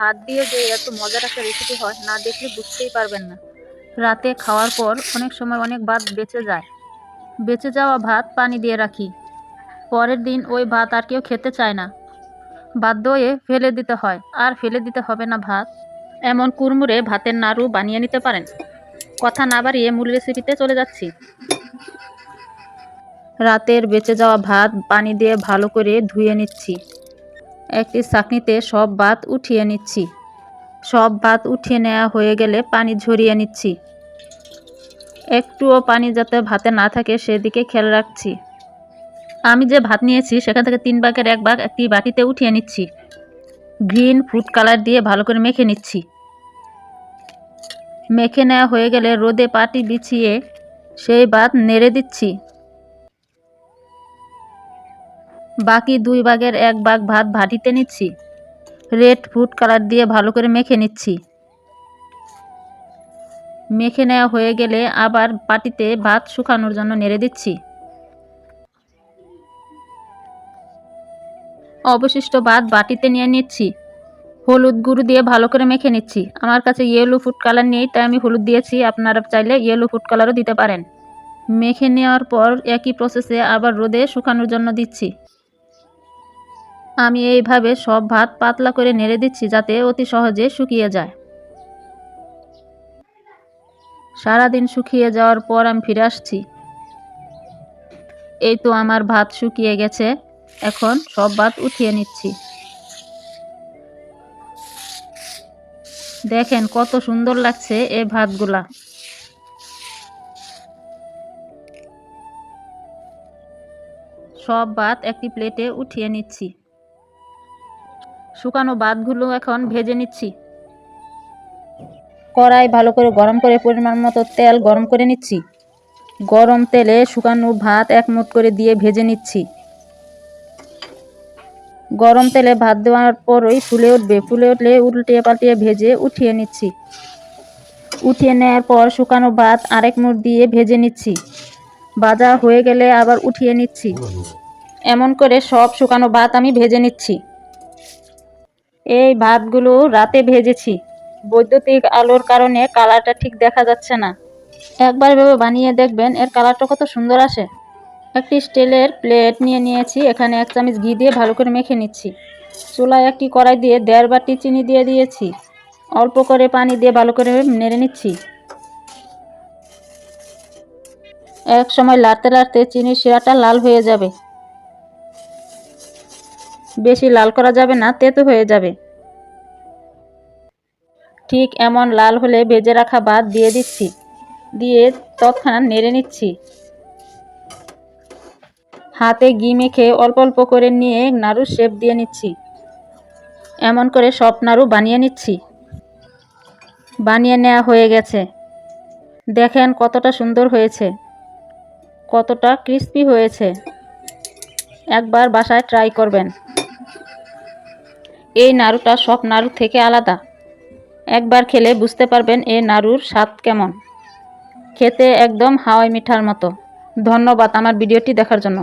ভাত দিয়ে যে এত মজার একটা রেসিপি হয়, না দেখলে বুঝতেই পারবেন না। রাতে খাওয়ার পর অনেক সময় অনেক ভাত বেঁচে যায়। বেঁচে যাওয়া ভাত পানি দিয়ে রাখি। পরের দিন ওই ভাত আর কেউ খেতে চায় না। বাধ্য হয়ে ফেলে দিতে হয়। আর ফেলে দিতে হবে না ভাত। এমন কুরমুরে ভাতের নাড়ু বানিয়ে নিতে পারেন। কথা না বাড়িয়ে মূল রেসিপিতে চলে যাচ্ছি। রাতের বেঁচে যাওয়া ভাত পানি দিয়ে ভালো করে ধুয়ে নিচ্ছি। একটি চাকনিতে সব ভাত উঠিয়ে নিচ্ছি। সব ভাত উঠিয়ে নেওয়া হয়ে গেলে পানি ঝরিয়ে নিচ্ছি। একটুও পানি যাতে ভাতে না থাকে সেদিকে খেয়াল রাখছি। আমি যে ভাত নিয়েছি, সেখান থেকে তিন ভাগের এক ভাগ একটি বাটিতে উঠিয়ে নিচ্ছি। গ্রিন ফুড কালার দিয়ে ভালো করে মেখে নিচ্ছি। মেখে নেওয়া হয়ে গেলে রোদে পাটি বিছিয়ে সেই ভাত নেড়ে দিচ্ছি। বাকি দুই ভাগের এক ভাগ ভাত ভাটিতে নিচ্ছি। রেড ফুড কালার দিয়ে ভালো করে মেখে নিচ্ছি। মেখে নেওয়া হয়ে গেলে আবার পাটিতে ভাত শুকানোর জন্য নেড়ে দিচ্ছি। অবশিষ্ট ভাত বাটিতে নিয়ে নিচ্ছি। হলুদ গুঁড়ো দিয়ে ভালো করে মেখে নিচ্ছি। আমার কাছে ইয়েলো ফুড কালার নেই, তাই আমি হলুদ দিয়েছি। আপনারা চাইলে ইয়েলো ফুড কালারও দিতে পারেন। মেখে নেওয়ার পর একই প্রসেসে আবার রোদে শুকানোর জন্য দিচ্ছি। আমি এইভাবে সব ভাত পাতলা করে নেড়ে দিচ্ছি যাতে অতি সহজে শুকিয়ে যায়। সারাদিন শুকিয়ে যাওয়ার পর আমি ফিরে আসছি। এই তো আমার ভাত শুকিয়ে গেছে। এখন সব ভাত উঠিয়ে নিচ্ছি। দেখেন কত সুন্দর লাগছে এই ভাতগুলা। সব ভাত একটি প্লেটে উঠিয়ে নিচ্ছি। শুকানো ভাতগুলো এখন ভেজে নিচ্ছি। কড়াই ভালো করে গরম করে পরিমাণ মতো তেল গরম করে নিচ্ছি। গরম তেলে শুকানো ভাত এক মুঠ করে দিয়ে ভেজে নিচ্ছি। গরম তেলে ভাত দেওয়ার পরই ফুলে উঠবে। ফুলে উঠলে উল্টিয়ে পাল্টিয়ে ভেজে উঠিয়ে নিচ্ছি। উঠিয়ে নেওয়ার পর শুকানো ভাত আরেক মুঠ দিয়ে ভেজে নিচ্ছি। ভাজা হয়ে গেলে আবার উঠিয়ে নিচ্ছি। এমন করে সব শুকানো ভাত আমি ভেজে নিচ্ছি। এই ভাতগুলো রাতে ভেজেছি। বৈদ্যুতিক আলোর কারণে কালারটা ঠিক দেখা যাচ্ছে না। একবার ভেবে বানিয়ে দেখবেন এর কালারটা কত সুন্দর আসে। একটি স্টিলের প্লেট নিয়ে নিয়েছি, এখানে এক চামচ ঘি দিয়ে ভালো করে মেখে নিচ্ছি। চুলায় একটি কড়াই দিয়ে দেড় বাটি চিনি দিয়ে দিয়েছি। অল্প করে পানি দিয়ে ভালো করে নেড়ে নিচ্ছি। এক সময় লাড়তে লাড়তে চিনির শিরাটা লাল হয়ে যাবে। বেশি লাল করা যাবে না, তেতো হয়ে যাবে। ঠিক এমন লাল হলে ভেজে রাখা ভাত দিয়ে দিচ্ছি। দিয়ে তৎক্ষণাৎ নেড়ে নিচ্ছি। হাতে ঘি মেখে অল্প অল্প করে নিয়ে নাড়ু শেপ দিয়ে নিচ্ছি। এমন করে সব নাড়ু বানিয়ে নিচ্ছি। বানিয়ে নেওয়া হয়ে গেছে। দেখেন কতটা সুন্দর হয়েছে। কতটা ক্রিস্পি হয়েছে। একবার বাসায় ট্রাই করবেন। এই নাড়ুটা সব নাড়ু থেকে আলাদা। একবার খেলে বুঝতে পারবেন এই নাড়ুর স্বাদ কেমন। খেতে একদম হাওয়াই মিঠার মতো। ধন্যবাদ আমার ভিডিওটি দেখার জন্য।